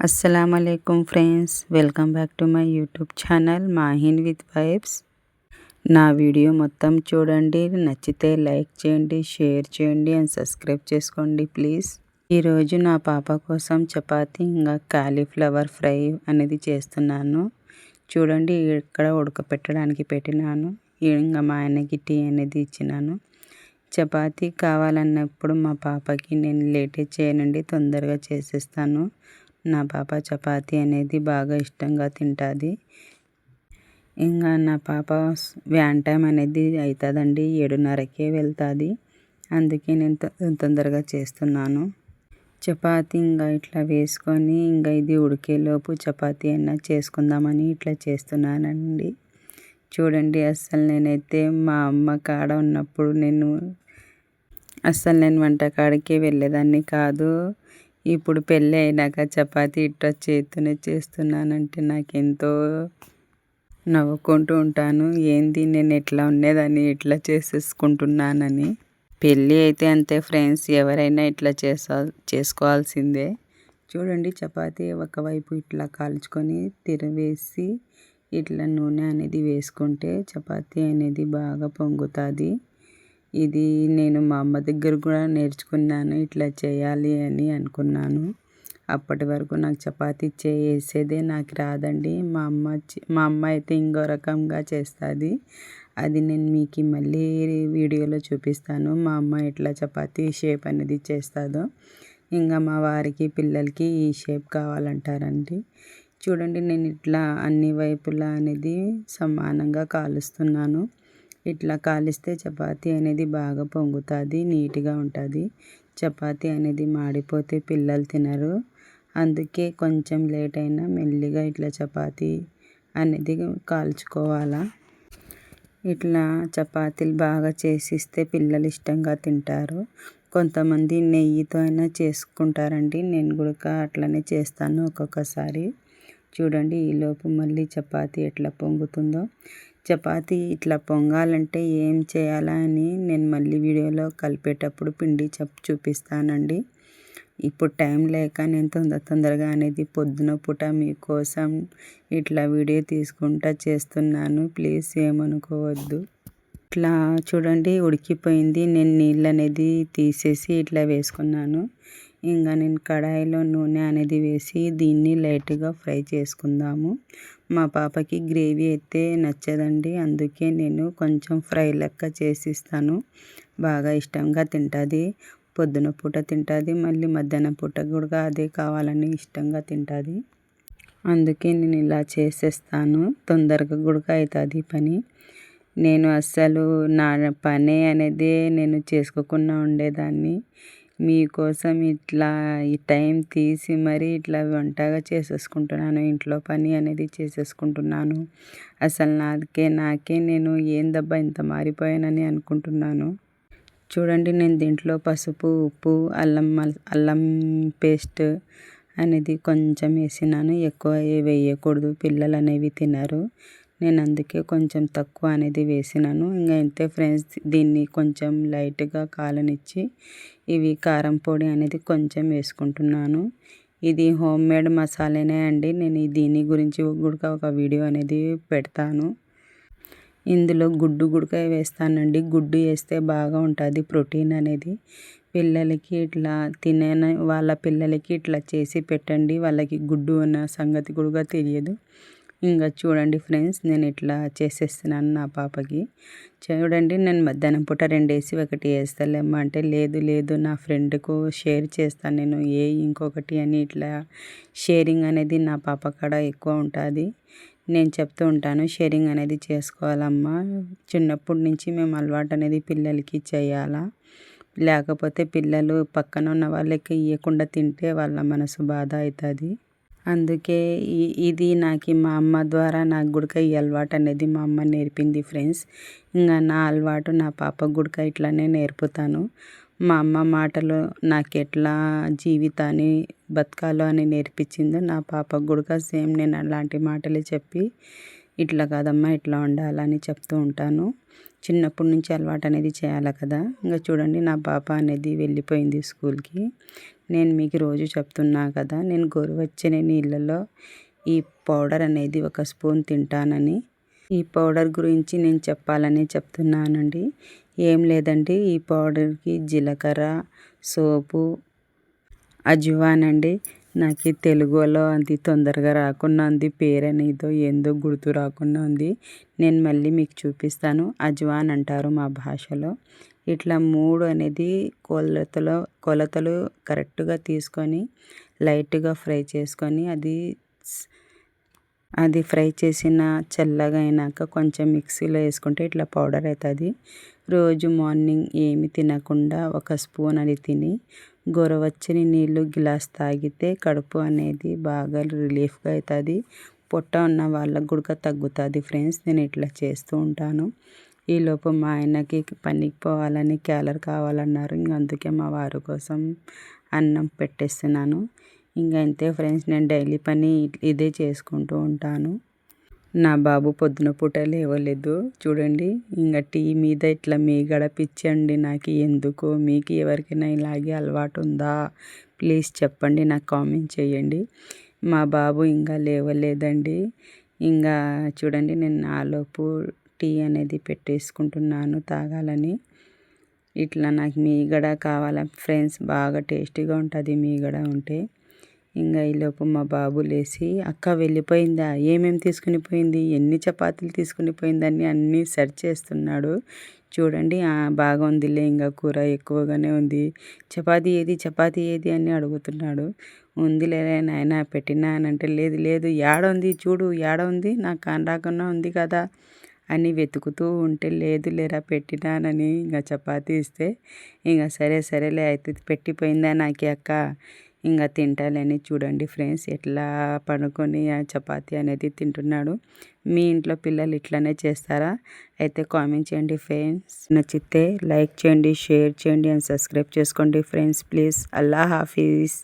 అస్సలం అయికం friends welcome back to my YouTube channel Mahin with vibes నా video మొత్తం చూడండి నచ్చితే లైక్ చేయండి షేర్ చేయండి అండ్ సబ్స్క్రైబ్ చేసుకోండి ప్లీజ్ ఈరోజు నా పాప కోసం చపాతీ ఇంకా కాలీఫ్లవర్ ఫ్రై అనేది చేస్తున్నాను. చూడండి ఇక్కడ ఉడకపెట్టడానికి పెట్టినాను. ఇంకా మా ఆయనకి టీ అనేది ఇచ్చినాను. చపాతీ కావాలన్నప్పుడు మా పాపకి నేను లేటే చేయనండి తొందరగా చేసేస్తాను. నా పాప చపాతి అనేది బాగా ఇష్టంగా తింటుంది. ఇంకా నా పాప వ్యాన్ టైం అనేది అవుతుందండి ఏడున్నరకే వెళ్తుంది. అందుకే నేను తొందరగా చేస్తున్నాను. చపాతి ఇంకా ఇట్లా వేసుకొని ఇంకా ఇది ఉడికేలోపు చపాతి అయినా చేసుకుందామని ఇట్లా చేస్తున్నానండి. చూడండి అస్సలు నేనైతే మా అమ్మ కాడ ఉన్నప్పుడు నేను అస్సలు నేను వంట కాడికే వెళ్ళేదాన్ని కాదు. ఇప్పుడు పెళ్ళి అయినాక చపాతీ ఇట్లా చేతితోనే చేస్తున్నానంటే నాకెంతో నవ్వుకుంటూ ఉంటాను. ఏంది? నేను ఎట్లా ఉండేదాన్ని? ఇట్లా చేసేసుకుంటున్నానని. పెళ్ళి అయితే అంతే ఫ్రెండ్స్. ఎవరైనా ఇట్లా చేసా చేసుకోవాల్సిందే. చూడండి చపాతీ ఒకవైపు ఇట్లా కాల్చుకొని తిరవేసి ఇట్లా నూనె అనేది వేసుకుంటే చపాతీ అనేది బాగా పొంగుతుంది. ఇది నేను మా అమ్మ దగ్గర కూడా నేర్చుకున్నాను ఇట్లా చేయాలి అని అనుకున్నాను. అప్పటి వరకు నాకు చపాతీ చేసేదే నాకు రాదండి. మా అమ్మ మా అమ్మ అయితే ఇంకో రకంగా చేస్తుంది. అది నేను మీకు మళ్ళీ వీడియోలో చూపిస్తాను. మా అమ్మ ఎట్లా చపాతీ షేప్ అనేది చేస్తుందో. ఇంకా మా వారికి పిల్లలకి ఈ షేప్ కావాలంటారండి. చూడండి నేను ఇట్లా అన్ని వైపులా అనేది సమానంగా కాలుస్తున్నాను. ఇట్లా కాలిస్తే చపాతీ అనేది బాగా పొంగుతుంది నీట్గా ఉంటుంది. చపాతీ అనేది మాడిపోతే పిల్లలు తినరు. అందుకే కొంచెం లేట్ అయినా మెల్లిగా ఇట్లా చపాతీ అనేది కాల్చుకోవాలా. ఇట్లా చపాతీలు బాగా చేసిస్తే పిల్లలు ఇష్టంగా తింటారు. కొంతమంది నెయ్యితో అయినా చేసుకుంటారండి. నేను కూడా అట్లనే చేస్తాను ఒక్కొక్కసారి. చూడండి ఈలోపు మళ్ళీ చపాతీ ఎట్లా పొంగుతుందో. చపాతి ఇట్లా పొంగాలంటే ఏం చేయాలా అని నేను మళ్ళీ వీడియోలో కలిపేటప్పుడు పిండి చెప్ చూపిస్తానండి. ఇప్పుడు టైం లేక నేను తొందర తొందరగా అనేది పొద్దున పూట మీకోసం ఇట్లా వీడియో తీసుకుంటా చేస్తున్నాను. ప్లీజ్ ఏమనుకోవద్దు. ఇట్లా చూడండి ఉడికిపోయింది. నేను నీళ్ళు అనేది తీసేసి ఇట్లా వేసుకున్నాను. ఇంకా నేను కడాయిలో నూనె అనేది వేసి దీన్ని లైట్గా ఫ్రై చేసుకుందాము. మా పాపకి గ్రేవీ అయితే నచ్చదండి. అందుకే నేను కొంచెం ఫ్రై లెక్క చేసిస్తాను. బాగా ఇష్టంగా తింటుంది. పొద్దున పూట తింటుంది. మళ్ళీ మధ్యాహ్నం పూట కూడా అదే కావాలని ఇష్టంగా తింటుంది. అందుకే నేను ఇలా చేసేస్తాను. తొందరగా కూడా అవుతుంది పని. నేను అస్సలు నా పని అనేది నేను చేసుకోకుండా ఉండేదాన్ని. మీకోసం ఇట్లా ఈ టైం తీసి మరీ ఇట్లా వంటగా చేసేసుకుంటున్నాను ఇంట్లో పని అనేది చేసేసుకుంటున్నాను. అసలు నాకే నాకే నేను ఏందబ్బా ఇంత మారిపోయానని అనుకుంటున్నాను. చూడండి నేను దీంట్లో పసుపు ఉప్పు అల్లం అల్లం పేస్ట్ అనేది కొంచెం వేసినాను. ఎక్కువ వేయకూడదు పిల్లలు అనేవి తినరు. నేను అందుకే కొంచెం తక్కువ అనేది వేసినాను. ఇంకా అంతే ఫ్రెండ్స్ దీన్ని కొంచెం లైట్గా కాలనిచ్చి ఇవి కారం పొడి అనేది కొంచెం వేసుకుంటున్నాను. ఇది హోమ్ మేడ్ మసాలానే అండి. నేను దీని గురించి కూడా ఒక వీడియో అనేది పెడతాను. ఇందులో గుడ్డు గుడకాయ వేస్తానండి. గుడ్డు వేస్తే బాగా ఉంటుంది ప్రోటీన్ అనేది. పిల్లలకి ఇట్లా తినే వాళ్ళ పిల్లలకి ఇట్లా చేసి పెట్టండి. వాళ్ళకి గుడ్డు అన్న సంగతి కూడా తెలియదు. ఇంకా చూడండి ఫ్రెండ్స్ నేను ఇట్లా చేసేస్తున్నాను నా పాపకి. చూడండి నేను మధ్యాహ్నం పూట రెండు వేసి ఒకటి వేస్తాలేమ్మా అంటే లేదు లేదు నా ఫ్రెండ్కు షేర్ చేస్తాను నేను. ఏ ఇంకొకటి అని ఇట్లా షేరింగ్ అనేది నా పాప కాడ ఎక్కువ ఉంటుంది. నేను చెప్తూ ఉంటాను షేరింగ్ అనేది చేసుకోవాలమ్మా. చిన్నప్పటి నుంచి మేము అలవాటు అనేది పిల్లలకి చేయాలా? లేకపోతే పిల్లలు పక్కన ఉన్న వాళ్ళకి ఇవ్వకుండా తింటే వాళ్ళ మనసు బాధ అవుతుంది అందుకే ఇది నాకు మా అమ్మ ద్వారా నాకు గుడక ఈ అలవాటు అనేది మా అమ్మ నేర్పింది ఫ్రెండ్స్. ఇంకా నా అలవాటు నా పాప గుడక ఇట్లానే నేర్పుతాను. మా అమ్మ మాటలు నాకు ఎట్లా జీవితాన్ని బతకాలో అని నేర్పించిందో నా పాప గుడక సేమ్ నేను అలాంటి మాటలే చెప్పి ఇట్లా కాదమ్మా ఇట్లా ఉండాలని చెప్తూ ఉంటాను. చిన్నప్పటి నుంచి అలవాటు అనేది చేయాలి కదా. ఇంకా చూడండి నా పాప అనేది వెళ్ళిపోయింది స్కూల్కి. నేను మీకు రోజు చెప్తున్నా కదా నేను గోరువెచ్చని నీళ్ళలో ఈ పౌడర్ అనేది ఒక స్పూన్ తింటానని. ఈ పౌడర్ గురించి నేను చెప్పాలని చెప్తున్నానండి. ఏం లేదండి ఈ పౌడర్కి జీలకర్ర సోపు అజువాన్ అండి నాకు తెలుగులో అది తొందరగా రాకుండా ఉంది పేరు అనేదో ఏందో గుర్తు రాకుండా ఉంది. నేను మళ్ళీ మీకు చూపిస్తాను. అజ్వాన్ అంటారు మా భాషలో. ఇట్లా మూడు అనేది కొలతలో కొలతలు కరెక్ట్గా తీసుకొని లైట్గా ఫ్రై చేసుకొని అది అది ఫ్రై చేసిన చల్లగా అయినాక కొంచెం మిక్సీలో వేసుకుంటే ఇట్లా పౌడర్ అవుతుంది రోజు మార్నింగ్ ఏమి తినకుండా ఒక స్పూన్ అది తిని గొరవచ్చని నీళ్ళు గిలాస్ తాగితే కడుపు అనేది బాగా రిలీఫ్గా అవుతుంది పొట్ట ఉన్న వాళ్ళకు కూడా తగ్గుతుంది ఫ్రెండ్స్. నేను ఇట్లా చేస్తూ ఉంటాను. ఈలోపు మా ఆయనకి పనికి పోవాలని క్యాలర్ కావాలన్నారు. ఇంక అందుకే మా వారి కోసం అన్నం పెట్టేస్తున్నాను. ఇంక అంతే ఫ్రెండ్స్ నేను డైలీ పని ఇదే చేసుకుంటూ ఉంటాను. నా బాబు పొద్దున పూట లేవలేదు. చూడండి ఇంకా టీ మీద ఇట్లా మీ గడపించండి నాకు ఎందుకు? మీకు ఎవరికైనా ఇలాగే అలవాటు ఉందా? ప్లీజ్ చెప్పండి నాకు కామెంట్ చేయండి. మా బాబు ఇంకా లేవలేదండి. ఇంకా చూడండి నేను నాలోపు టీ అనేది పెట్టేసుకుంటున్నాను తాగాలని. ఇట్లా నాకు మీగడ కావాలి ఫ్రెండ్స్ బాగా టేస్టీగా ఉంటుంది మీగడ ఉంటే. ఇంకా ఈలోపు మా బాబు లేచి అక్క వెళ్ళిపోయిందా? ఏమేమి తీసుకుని పోయింది? ఎన్ని చపాతీలు తీసుకుని పోయిందని అన్నీ సెర్చ్ చేస్తున్నాడు. చూడండి బాగుందిలే ఇంకా కూర ఎక్కువగానే ఉంది. చపాతీ ఏది? చపాతీ ఏది? అని అడుగుతున్నాడు. ఉందిలే నాయన పెట్టినా అని అంటే లేదు లేదు ఏడ ఉంది? చూడు ఏడ ఉంది? నాకు కానరాకుండా ఉంది కదా. అని వెతుకుతూ ఉంటే లేదు లేరా పెట్టినానని ఇంకా చపాతీ ఇస్తే ఇంకా సరే సరేలే అయితే పెట్టిపోయిందా నాకే అక్క? ఇంకా తింటాలని చూడండి ఫ్రెండ్స్ ఎట్లా పడుకొని ఆ చపాతీ అనేది తింటున్నాడు. మీ ఇంట్లో పిల్లలు ఇట్లానే చేస్తారా? అయితే కామెంట్ చేయండి ఫ్రెండ్స్. నచ్చితే లైక్ చేయండి షేర్ చేయండి అండ్ సబ్స్క్రైబ్ చేసుకోండి ఫ్రెండ్స్. ప్లీజ్ అల్లా హాఫీజ్.